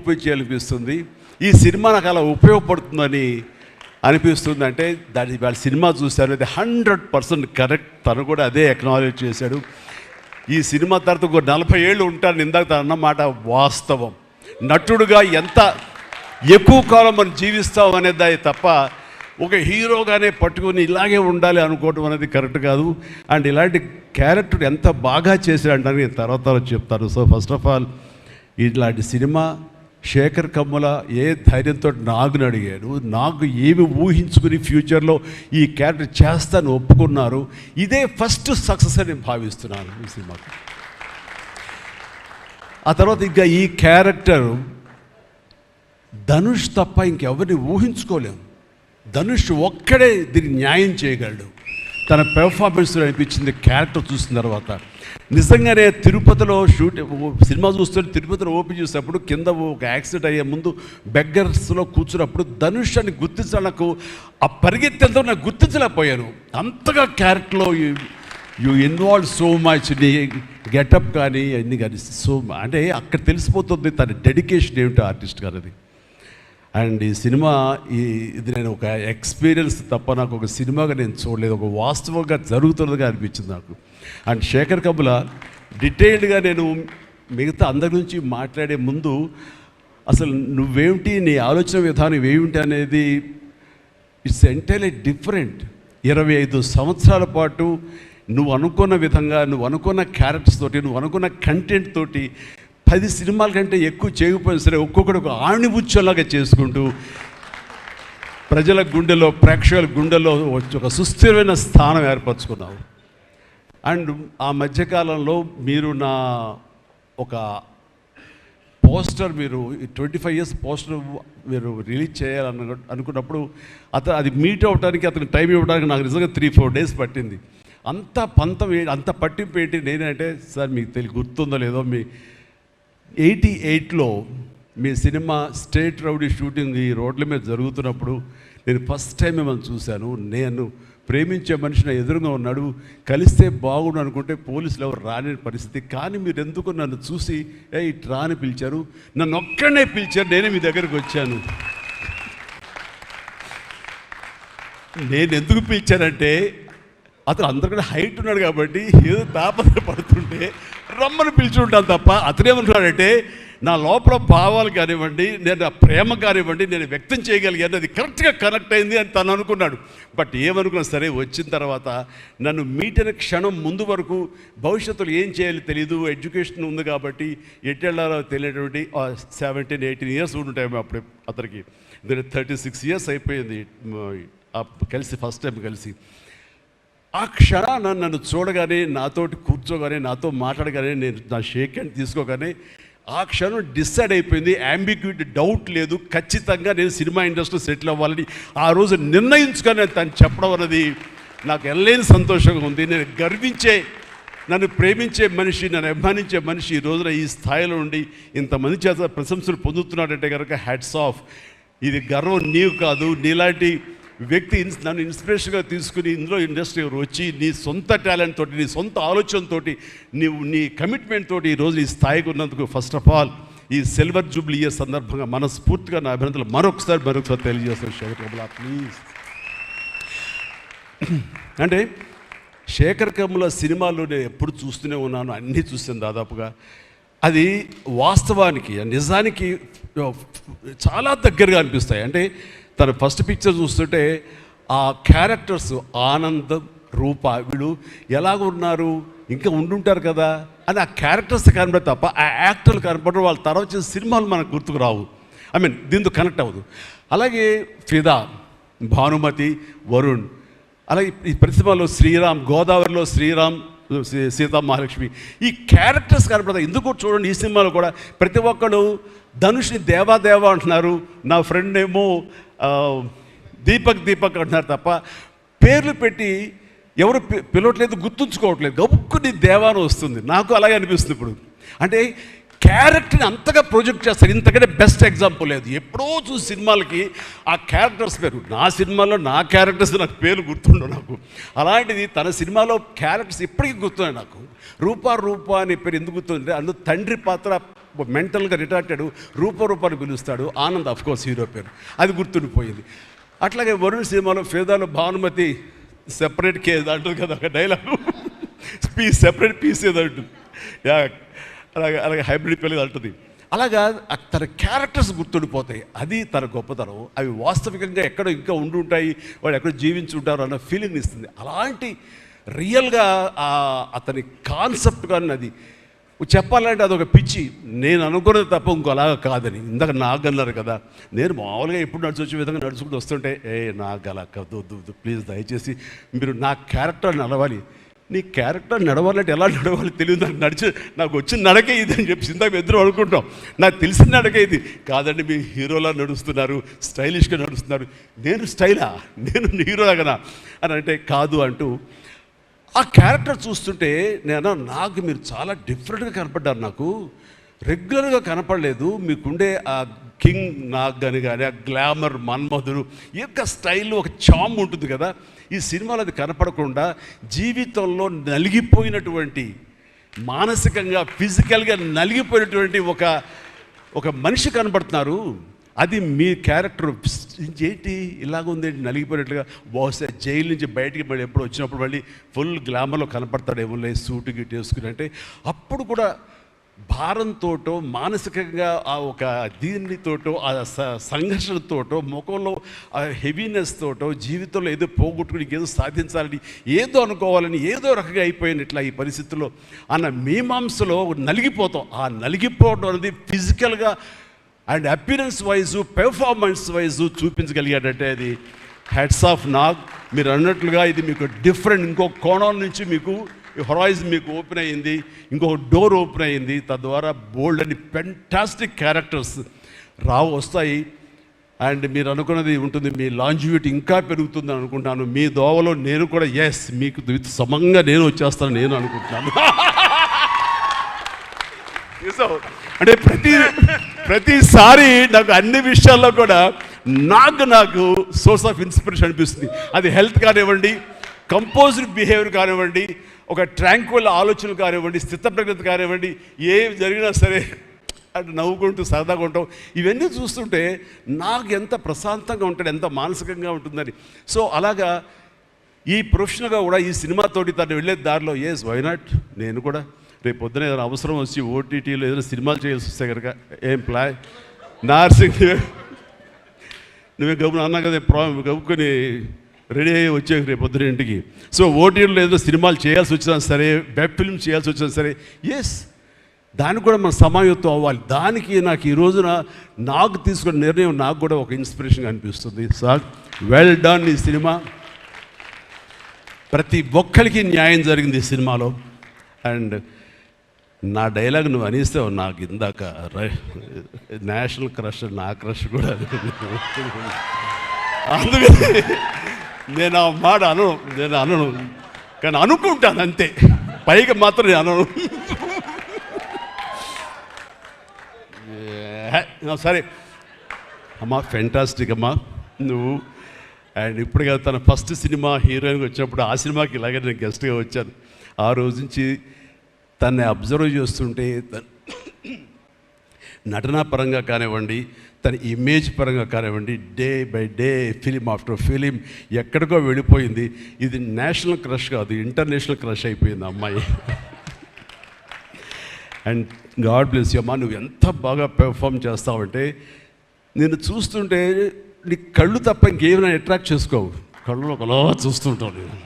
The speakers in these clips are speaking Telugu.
ఉపయోగించాలనిపిస్తుంది ఈ సినిమా నాకు అలా ఉపయోగపడుతుందని అనిపిస్తుంది అంటే దాని వాళ్ళ సినిమా చూశారు అది హండ్రెడ్ పర్సెంట్ కరెక్ట్. తను కూడా అదే ఎక్నాలజ్ చేశాడు. ఈ సినిమా తర్వాత ఒక నలభై ఏళ్ళు ఉంటాను ఇందాక తను అన్నమాట వాస్తవం. నటుడుగా ఎంత ఎక్కువ కాలం మనం జీవిస్తాం అనేది తప్ప ఒక హీరోగానే పట్టుకొని ఇలాగే ఉండాలి అనుకోవటం అనేది కరెక్ట్ కాదు. అండ్ ఇలాంటి క్యారెక్టర్ ఎంత బాగా చేశాడంటే నేను తర్వాత తర్వాత చెప్తాను. సో ఫస్ట్ ఆఫ్ ఆల్ ఇట్లాంటి సినిమా శేఖర్ కమ్ముల ఏ ధైర్యంతో నాగుని అడిగాడు? నాకు ఏమి ఊహించుకుని ఫ్యూచర్లో ఈ క్యారెక్టర్ చేస్తాను ఒప్పుకున్నారు. ఇదే ఫస్ట్ సక్సెస్ అని నేను భావిస్తున్నాను ఈ సినిమాకి. ఆ తర్వాత ఇంకా ఈ క్యారెక్టర్ ధనుష్ తప్ప ఇంకెవరిని ఊహించుకోలేము ధనుష్ ఒక్కడే దీనికి న్యాయం చేయగలడు. తన పెర్ఫార్మెన్స్ అనిపించింది క్యారెక్టర్ చూసిన తర్వాత. నిజంగానే తిరుపతిలో షూట్ సినిమా చూస్తుంటే తిరుపతిలో ఓపెన్ చేసినప్పుడు కింద ఒక యాక్సిడెంట్ అయ్యే ముందు బెగ్గర్స్లో కూర్చున్నప్పుడు ధనుష్ అని నాకు ఆ పరిగెత్తేంతో నాకు గుర్తించలేకపోయాను. అంతగా క్యారెక్టర్లో యూ ఇన్వాల్వ్ సో మచ్ నీ గెటప్ కానీ అన్నీ కానీ సో అంటే అక్కడ తెలిసిపోతుంది తన డెడికేషన్ ఏమిటో ఆర్టిస్ట్ గారు అది అండ్ ఈ సినిమా ఈ ఇది నేను ఒక ఎక్స్పీరియన్స్ తప్ప నాకు ఒక సినిమాగా నేను చూడలేదు ఒక వాస్తవంగా జరుగుతున్నదిగా అనిపించింది నాకు. అండ్ శేఖర్ కబుల డీటెయిల్డ్గా నేను మిగతా అందరి నుంచి మాట్లాడే ముందు అసలు నువ్వేమిటి నీ ఆలోచన విధానం ఏమిటి అనేది ఇట్స్ ఎంటైర్లీ డిఫరెంట్. ఇరవై ఐదు సంవత్సరాల పాటు నువ్వు అనుకున్న విధంగా నువ్వు అనుకున్న క్యారెక్టర్స్ తోటి నువ్వు అనుకున్న కంటెంట్ తోటి పది సినిమాల కంటే ఎక్కువ చేయకపోయినా సరే ఒక్కొక్కడు ఒక ఆణిబుచ్చలాగా చేసుకుంటూ ప్రజల గుండెలో ప్రేక్షకుల గుండెలో ఒక సుస్థిరమైన స్థానం ఏర్పరచుకున్నావు. అండ్ ఆ మధ్యకాలంలో మీరు నా ఒక పోస్టర్ మీరు ట్వంటీ ఫైవ్ ఇయర్స్ పోస్టర్ మీరు రిలీజ్ చేయాలన్న అనుకున్నప్పుడు అతను అది మీట్ అవ్వడానికి అతను టైం ఇవ్వడానికి నాకు నిజంగా త్రీ ఫోర్ డేస్ పట్టింది. అంత పంతం అంత పట్టింపు ఏంటి నేనంటే సార్ మీకు తెలియ గుర్తుందో లేదో మీ ఎయిటీ ఎయిట్లో మీ సినిమా స్టేట్ రౌడీ షూటింగ్ ఈ రోడ్ల మీద జరుగుతున్నప్పుడు నేను ఫస్ట్ టైం మిమ్మల్ని చూశాను. నేను ప్రేమించే మనిషి నా ఎదురుగా ఉన్నాడు. కలిస్తే బాగుండు అనుకుంటే పోలీసులు ఎవరు రాని పరిస్థితి. కానీ మీరు ఎందుకు నన్ను చూసి ఏ ఇటు రా అని పిలిచారు. నన్ను ఒక్కడనే పిలిచారు. నేనే మీ దగ్గరికి వచ్చాను. నేను ఎందుకు పిలిచానంటే అతను అందరికన్నా హైట్ ఉన్నాడు కాబట్టి ఏదో తాపత్ర పడుతుంటే రమ్మని పిలిచుంటాను తప్ప అతనేమంటున్నాడంటే నా లోపల భావాలు కానివ్వండి నేను ఆ ప్రేమ కానివ్వండి నేను వ్యక్తం చేయగలిగాను అది కరెక్ట్గా కనెక్ట్ అయింది అని తను అనుకున్నాడు. బట్ ఏమనుకున్నా సరే వచ్చిన తర్వాత నన్ను మీటిన క్షణం ముందు వరకు భవిష్యత్తులో ఏం చేయాలి తెలియదు ఎడ్యుకేషన్ ఉంది కాబట్టి ఎట్టెళ్ళాలో తెలియటువంటి సెవెంటీన్ ఎయిటీన్ ఇయర్స్ ఉంటాయి అప్పుడు అతనికి. థర్టీ సిక్స్ ఇయర్స్ అయిపోయింది కలిసి ఫస్ట్ టైం కలిసి. ఆ క్షణాన నన్ను చూడగానే నాతోటి కూర్చోగానే నాతో మాట్లాడగానే నేను నా షేక్ హ్యాండ్ తీసుకోగానే ఆ క్షణం డిసైడ్ అయిపోయింది. అంబిగ్యూటీ డౌట్ లేదు. ఖచ్చితంగా నేను సినిమా ఇండస్ట్రీలో సెటిల్ అవ్వాలని ఆ రోజు నిర్ణయించుకొని తను చెప్పడం అనేది నాకు ఎల్లైన సంతోషంగా ఉంది. నేను గర్వించే నన్ను ప్రేమించే మనిషి నన్ను అభిమానించే మనిషి ఈ రోజున ఈ స్థాయిలో ఉండి ఇంతమంది చేత ప్రశంసలు పొందుతున్నాడంటే కనుక హ్యాట్స్ ఆఫ్ ఇది గర్వం నీవు కాదు. నీలాంటి వ్యక్తి ఇన్స్- నన్ను ఇన్స్పిరేషన్గా తీసుకుని ఇందులో ఇండస్ట్రీ వచ్చి నీ సొంత టాలెంట్ తోటి నీ సొంత ఆలోచనతోటి నీవు నీ కమిట్మెంట్ తోటి ఈరోజు ఈ స్థాయికి ఉన్నందుకు ఫస్ట్ ఆఫ్ ఆల్ ఈ సిల్వర్ జూబ్లీ ఇయర్ సందర్భంగా మనస్ఫూర్తిగా నా అభినందనలు. మరొకసారి మరొకసారి తెలియజేస్తాను. శేఖర్ కమలా ప్లీజ్ అంటే శేఖర్ కమల సినిమాలు నేను ఎప్పుడు చూస్తూనే ఉన్నాను. అన్నీ చూసాను దాదాపుగా. అది వాస్తవానికి నిజానికి చాలా దగ్గరగా అనిపిస్తాయి. అంటే తన ఫస్ట్ పిక్చర్ చూస్తుంటే ఆ క్యారెక్టర్స్ ఆనందం రూప వీళ్ళు ఎలాగ ఉన్నారు? ఇంకా ఉండుంటారు కదా? అని ఆ క్యారెక్టర్స్ కనబడే తప్ప ఆ యాక్టర్లు కనపడడం వాళ్ళ తర్వాత వచ్చిన సినిమాలు మనకు గుర్తుకు రావు. ఐ మీన్ దీంతో కనెక్ట్ అవ్వదు. అలాగే ఫిదా భానుమతి వరుణ్ అలాగే ఈ ప్రతిభలో శ్రీరామ్ గోదావరిలో శ్రీరామ్ సీతా మహాలక్ష్మి. ఈ క్యారెక్టర్స్ కనపడతాయి ఎందుకు చూడండి ఈ సినిమాలో కూడా ప్రతి ఒక్కరు ధనుష్ని దేవాదేవ అంటున్నారు. నా ఫ్రెండ్ ఏమో దీపక్ దీపక్ అంటున్నారు తప్ప పేర్లు పెట్టి ఎవరు పిలవట్లేదు గుర్తుంచుకోవట్లేదు. గబుక్కుని దేవాను వస్తుంది. నాకు అలాగే అనిపిస్తుంది ఇప్పుడు. అంటే క్యారెక్టర్ని అంతగా ప్రొజెక్ట్ చేస్తారు. ఇంతకంటే బెస్ట్ ఎగ్జాంపుల్ లేదు. ఎప్పుడో చూసి సినిమాలకి ఆ క్యారెక్టర్స్ పేరు. నా సినిమాలో నా క్యారెక్టర్స్ నాకు పేరు గుర్తుండవు నాకు. అలాంటిది తన సినిమాలో క్యారెక్టర్స్ ఇప్పటికీ గుర్తున్నాయి నాకు. రూపా రూపా అనే పేరు ఎందుకు గుర్తుందంటే అందులో తండ్రి పాత్ర మెంటల్గా రిటార్టెడ్ రూపరూపాన్ని పిలుస్తాడు. ఆనంద్ అఫ్కోర్స్ హీరో పేరు. అది గుర్తుండిపోయింది. అట్లాగే వరుణ్ సినిమాలో ఫేదాలో భానుమతి సెపరేట్ కేజ్ అంటుంది కదా ఒక డైలాగ్ పీస్ సెపరేట్ పీస్ ఏదో అంటుంది యా అలాగే అలాగే హైబ్రిడ్ పెళ్ళి అంటుంది. అలాగా తన క్యారెక్టర్స్ గుర్తుండిపోతాయి. అది తన గొప్పతనం. అవి వాస్తవికంగా ఎక్కడో ఇంకా ఉండి ఉంటాయి. వాళ్ళు ఎక్కడో జీవించి ఉంటారు అన్న ఫీలింగ్ ఇస్తుంది. అలాంటి రియల్గా ఆ- అతని కాన్సెప్ట్ కానీ అది చెప్పాలంటే అదొక పిచ్చి. నేను అనుకున్నది తప్ప ఇంకోలాగా కాదని. ఇందాక నాకు అన్నారు కదా. నేను మామూలుగా ఎప్పుడు నడిచొచ్చే విధంగా నడుచుకుంటూ వస్తుంటే ఏ నాకు అలా వద్దు ప్లీజ్ దయచేసి మీరు నా క్యారెక్టర్ నడవాలి. నీ క్యారెక్టర్ నడవాలంటే ఎలా నడవాలి తెలియదు. నాకు నడిచి నాకు వచ్చిన నడకే ఇది అని చెప్పి ఇందాక ఇద్దరు అనుకుంటాం. నాకు తెలిసిన నడకే ఇది. కాదండి మీ హీరోలా నడుస్తున్నారు స్టైలిష్గా నడుస్తున్నారు. నేను స్టైలా నేను హీరోలాగనా? అని అంటే కాదు అంటూ ఆ క్యారెక్టర్ చూస్తుంటే నేను నాకు మీరు చాలా డిఫరెంట్గా కనపడ్డారు నాకు. రెగ్యులర్గా కనపడలేదు. మీకుండే ఆ కింగ్ నాగ్ అని కానీ ఆ గ్లామర్ మన్మధుడు ఈ యొక్క స్టైల్ ఒక చామ్ ఉంటుంది కదా. ఈ సినిమాలో అది కనపడకుండా జీవితంలో నలిగిపోయినటువంటి మానసికంగా ఫిజికల్గా నలిగిపోయినటువంటి ఒక ఒక మనిషి కనపడుతున్నారు. అది మీ క్యారెక్టర్ ఏంటి? ఇలాగుంది నలిగిపోయినట్లుగా బహుశా జైలు నుంచి బయటికి మళ్ళీ ఎప్పుడు వచ్చినప్పుడు మళ్ళీ ఫుల్ గ్లామర్లో కనపడతాడేమో లేదు సూటు గిట్ వేసుకుని అంటే అప్పుడు కూడా భారంతోటో మానసికంగా ఆ ఒక దీనితోటో ఆ స- సంఘర్షణతోటో ముఖంలో ఆ హెవీనెస్ తోటో జీవితంలో ఏదో పోగొట్టుకుని ఏదో సాధించాలని ఏదో అనుకోవాలని ఏదో రకంగా అయిపోయిన ఇట్లా ఈ పరిస్థితుల్లో అన్న మీమాంసలో నలిగిపోతాం. ఆ నలిగిపోవడం అనేది ఫిజికల్గా and appearance wise performance wise చూపించగలిగాడంటే అది హెడ్స్ ఆఫ్ నాగ్ మీరు అన్నట్లుగా ఇది మీకు డిఫరెంట్ ఇంకో కోణం నుంచి మీకు హొరైజ్ మీకు ఓపెన్ అయ్యింది ఇంకొక డోర్ ఓపెన్ అయ్యింది తద్వారా బోల్డ్ అని ఫెంటాస్టిక్ క్యారెక్టర్స్ రావు వస్తాయి. అండ్ మీరు అనుకున్నది ఉంటుంది మీ లాంజివిటీ ఇంకా పెరుగుతుంది అనుకుంటాను. మీ దోవలో నేను కూడా ఎస్ మీకు విత్ సమంగా నేను వచ్చేస్తాను నేను అనుకుంటున్నాను. అంటే ప్రతి ప్రతిసారి నాకు అన్ని విషయాల్లో కూడా నాకు నాకు సోర్స్ ఆఫ్ ఇన్స్పిరేషన్ అనిపిస్తుంది. అది హెల్త్ కానివ్వండి కంపోజ్డ్ బిహేవియర్ కానివ్వండి ఒక ట్రాంక్వల్ ఆలోచనలు కానివ్వండి స్థితప్రజ్ఞత కానివ్వండి ఏం జరిగినా సరే అంటే నవ్వుకుంటూ సరదాగా ఉంటాం. ఇవన్నీ చూస్తుంటే నాకు ఎంత ప్రశాంతంగా ఉంటాడు ఎంత మానసికంగా ఉంటుందని. సో అలాగా ఈ ప్రొఫెషనల్గా కూడా ఈ సినిమాతోటి తను వెళ్ళే దారిలో ఎస్ వై నాట్ నేను కూడా. రేపు పొద్దున ఏదైనా అవసరం వచ్చి ఓటీటీలో ఏదైనా సినిమాలు చేయాల్సి వస్తే కనుక ఏం ప్లా నార్సింగ్ నువ్వే నువ్వే గబున అన్నా కదా ప్రా గబుకొని రెడీ అయ్యి వచ్చే రేపు పొద్దున ఇంటికి. సో ఓటీటీలో ఏదో సినిమాలు చేయాల్సి వచ్చినా సరే వెబ్ ఫిల్మ్ చేయాల్సి వచ్చినా సరే ఎస్ దానికి కూడా మనం సమాయత్వం అవ్వాలి. దానికి నాకు ఈ రోజున నాకు తీసుకున్న నిర్ణయం నాకు కూడా ఒక ఇన్స్పిరేషన్ అనిపిస్తుంది. సార్ వెల్ డన్ ఈ సినిమా. ప్రతి ఒక్కరికి న్యాయం జరిగింది ఈ సినిమాలో. అండ్ నా డైలాగ్ నువ్వు అనిస్తే నాకు ఇందాక నేషనల్ క్రష్ నా క్రష్ కూడా అందుకని నేను ఆ మాట అనను నేను అనను. కానీ అనుకుంటాను అంతే. పైకి మాత్రం నేను అనను. సరే. అమ్మా ఫెంటాస్టిక్ అమ్మా. నువ్వు అండ్ ఇప్పుడు తన ఫస్ట్ సినిమా హీరోయిన్గా వచ్చినప్పుడు ఆ సినిమాకి ఇలాగే నేను గెస్ట్గా వచ్చాను. ఆ రోజు నుంచి తన్ని అబ్జర్వ్ చేస్తుంటే నటనా పరంగా కానివ్వండి తన ఇమేజ్ పరంగా కానివ్వండి day by day film after film ఎక్కడికో వెళ్ళిపోయింది. ఇది నేషనల్ క్రష్ కాదు ఇంటర్నేషనల్ క్రష్ అయిపోయింది అమ్మాయి. అండ్ గాడ్ బ్లెస్ యూ అమ్మా నువ్వు ఎంత బాగా పెర్ఫామ్ చేస్తావంటే నేను చూస్తుంటే నీ కళ్ళు తప్ప ఇంకేమైనా అట్రాక్ట్ చేసుకోవు కళ్ళు ఒకలా చూస్తుంటావు నేను.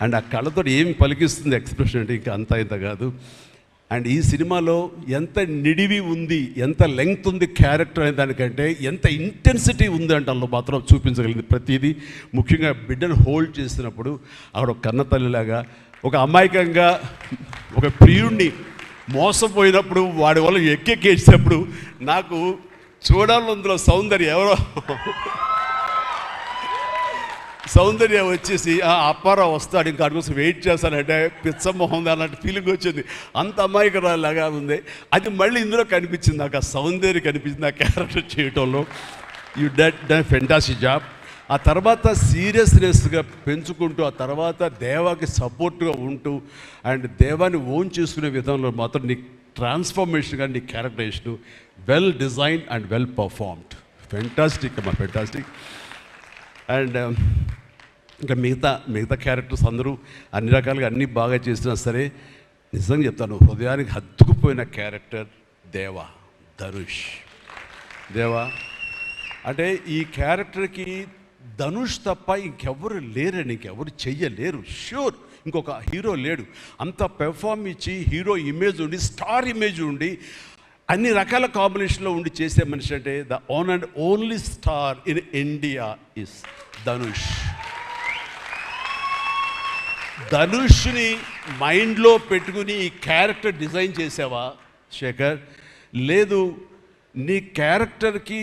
అండ్ ఆ కళ్ళతో ఏం పలికిస్తుంది ఎక్స్ప్రెషన్ అంటే ఇంకా అంత ఇంత కాదు. అండ్ ఈ సినిమాలో ఎంత నిడివి ఉంది ఎంత లెంగ్త్ ఉంది క్యారెక్టర్ అనే దానికంటే ఎంత ఇంటెన్సిటీ ఉంది అంటే అందులో మాత్రం చూపించగలిగింది ప్రతిదీ. ముఖ్యంగా బిడ్డను హోల్డ్ చేసినప్పుడు ఆవిడ ఒక కన్నతల్లిలాగా ఒక అమాయకంగా ఒక ప్రియుణ్ణి మోసపోయినప్పుడు వాడి వల్ల ఎక్కెక్కేసినప్పుడు నాకు చూడాలి అందులో సౌందర్యం ఎవరో సౌందర్య వచ్చేసి ఆ అప్పారావు వస్తాడు ఇంకా అడుగు వెయిట్ చేస్తానంటే పిచ్చమొహం అన్నట్టు ఫీలింగ్ వచ్చింది. అంత అమాయకురాలాగా ఉంది. అది మళ్ళీ ఇందులో కనిపించింది నాకు ఆ సౌందర్య కనిపించింది ఆ క్యారెక్టర్ చేయటంలో. You did done fantastic job ఆ తర్వాత సీరియస్నెస్గా పెంచుకుంటూ ఆ తర్వాత దేవాకి సపోర్ట్గా ఉంటూ అండ్ దేవాన్ని ఓన్ చేసుకునే విధంలో మాత్రం నీ ట్రాన్స్ఫర్మేషన్గా నీ characterisation well designed and well performed fantastic అమ్మా ఫెంటాస్టిక్ అండ్ um, ఇంకా మిగతా మిగతా క్యారెక్టర్స్ అందరూ అన్ని రకాలుగా అన్నీ బాగా చేసినా సరే నిజంగా చెప్తాను హృదయానికి హత్తుకుపోయిన క్యారెక్టర్ దేవా ధనుష్. దేవా అంటే ఈ క్యారెక్టర్కి ధనుష్ తప్ప ఇంకెవరు లేరని ఇంకెవరు చెయ్యలేరు. షూర్ ఇంకొక హీరో లేడు. అంత పెర్ఫామ్ ఇచ్చి హీరో ఇమేజ్ ఉండి స్టార్ ఇమేజ్ ఉండి అన్ని రకాల కాంబినేషన్లో ఉండి చేసే మనిషి అంటే the one and only star in India is Dhanush. ధనుష్ని మైండ్లో పెట్టుకుని ఈ క్యారెక్టర్ డిజైన్ చేసావా శేఖర్? లేదు నీ క్యారెక్టర్కి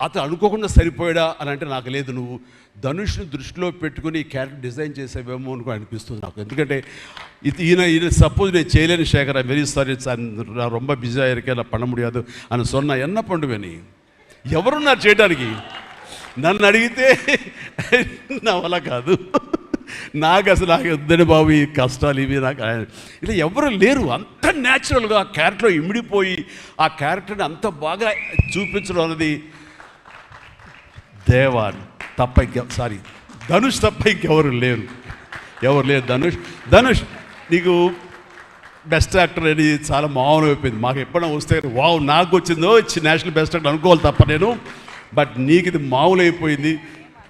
అతను అనుకోకుండా సరిపోయాడా అని అంటే నాకు లేదు నువ్వు. ధనుషుని దృష్టిలో పెట్టుకుని ఈ క్యారెక్టర్ డిజైన్ చేసేవేమో అనుకో అనిపిస్తుంది నాకు. ఎందుకంటే ఇది ఈయన ఈయన సపోజ్ నేను చేయలేని శేఖర వెరీ సారీ సార్ రొమ్మ బిజీ இருக்கேன் நான் பண்ண ముడియాదు అని సొన్న என்ன பண்ணுவேని ఎవరున్నారు చేయడానికి? నన్ను అడిగితే నా వల్ల కాదు. నాకు అసలు నాకు వద్దని బాబు ఈ కష్టాలు ఇవి నాకు ఇలా ఎవరు లేరు. అంత న్యాచురల్గా ఆ క్యారెక్టర్ ఇమిడిపోయి ఆ క్యారెక్టర్ని అంత బాగా చూపించడం అనేది దేవాన్ని. తప్ప ఇంకె సారీ ధనుష్ తప్ప ఇంకెవరు లేరు. ఎవరు లేరు ధనుష్. ధనుష్ నీకు బెస్ట్ యాక్టర్ అని చాలా మామూలు అయిపోయింది మాకు ఎప్పుడైనా వస్తే వావ్ నాకు వచ్చిందో ఇచ్చి నేషనల్ బెస్ట్ యాక్టర్ అనుకోవాలి తప్ప నేను. బట్ నీకు ఇది మామూలు అయిపోయింది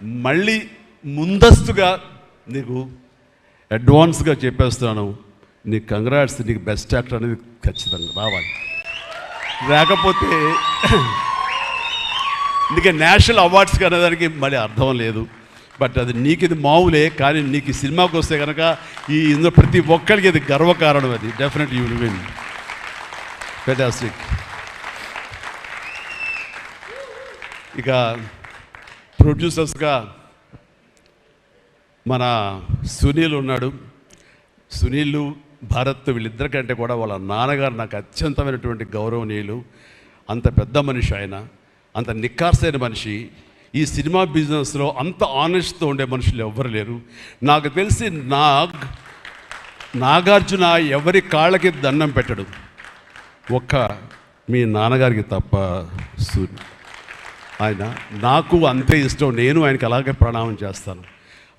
మళ్ళీ ముందస్తుగా నీకు అడ్వాన్స్గా చెప్పేస్తున్నాను. నీకు కంగ్రాట్స్ నీకు బెస్ట్ యాక్టర్ అనేది ఖచ్చితంగా రావాలి. లేకపోతే అందుకే నేషనల్ అవార్డ్స్ కనేదానికి మళ్ళీ అర్థం లేదు. బట్ అది నీకు ఇది మామూలే కానీ నీకు ఈ సినిమాకి వస్తే కనుక ఈ ఇందులో ప్రతి ఒక్కరికి ఇది గర్వకారణం అది. డెఫినెట్ యూ విన్ ఫెటాస్టిక్ ఇక ప్రొడ్యూసర్స్గా మన సునీల్ ఉన్నాడు. సునీల్ భారత్ వీళ్ళిద్దరికంటే కూడా వాళ్ళ నాన్నగారు నాకు అత్యంతమైనటువంటి గౌరవనీయులు. అంత పెద్ద మనిషి ఆయన. అంత నిక్కార్సైన మనిషి ఈ సినిమా బిజినెస్లో అంత ఆనెస్ట్తో ఉండే మనుషులు ఎవ్వరు లేరు. నాకు తెలిసి నాగ్ నాగార్జున ఎవరి కాళ్ళకి దండం పెట్టడు. ఒక్క మీ నాన్నగారికి తప్ప సూర్య. ఆయన నాకు అంతే ఇష్టం. నేను ఆయనకి అలాగే ప్రణామం చేస్తాను.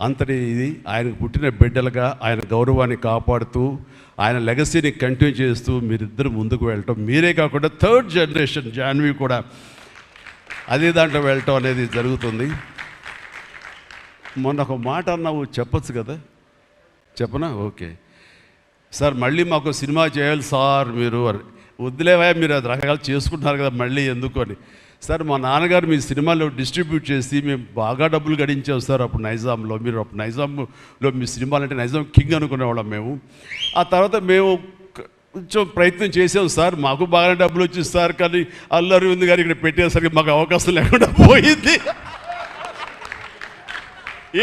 అంతటి ఇది ఆయనకు పుట్టిన బిడ్డలుగా ఆయన గౌరవాన్ని కాపాడుతూ ఆయన లెగసీని కంటిన్యూ చేస్తూ మీరిద్దరు ముందుకు వెళ్ళటం. మీరే కాకుండా థర్డ్ జనరేషన్ జాన్వి కూడా అదే దాంట్లో వెళ్ళటం అనేది జరుగుతుంది. మొన్న ఒక మాట అన్నావు చెప్పొచ్చు కదా? చెప్పనా? ఓకే. సార్ మళ్ళీ మాకు సినిమా చేయాలి సార్ మీరు వద్దులేవా మీరు అది రకరకాలు చేసుకుంటున్నారు కదా మళ్ళీ ఎందుకు అని. సార్ మా నాన్నగారు మీ సినిమాలో డిస్ట్రిబ్యూట్ చేసి మేము బాగా డబ్బులు గడించాం సార్ అప్పుడు నైజాంలో. మీరు అప్పుడు నైజాంలో మీ సినిమాలు అంటే నైజాం కింగ్ అనుకునేవాళ్ళం మేము. ఆ తర్వాత మేము కొంచెం ప్రయత్నం చేసాం సార్. మాకు బాగానే డబ్బులు వచ్చింది సార్ కానీ అల్లరి ఉంది గారు ఇక్కడ పెట్టేసరికి మాకు అవకాశం లేకుండా పోయింది.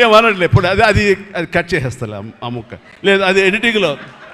ఏమనట్లే ఇప్పుడు అది అది అది కట్ చేసేస్తా ఆ ముక్క. లేదు అది ఎడిటింగ్లో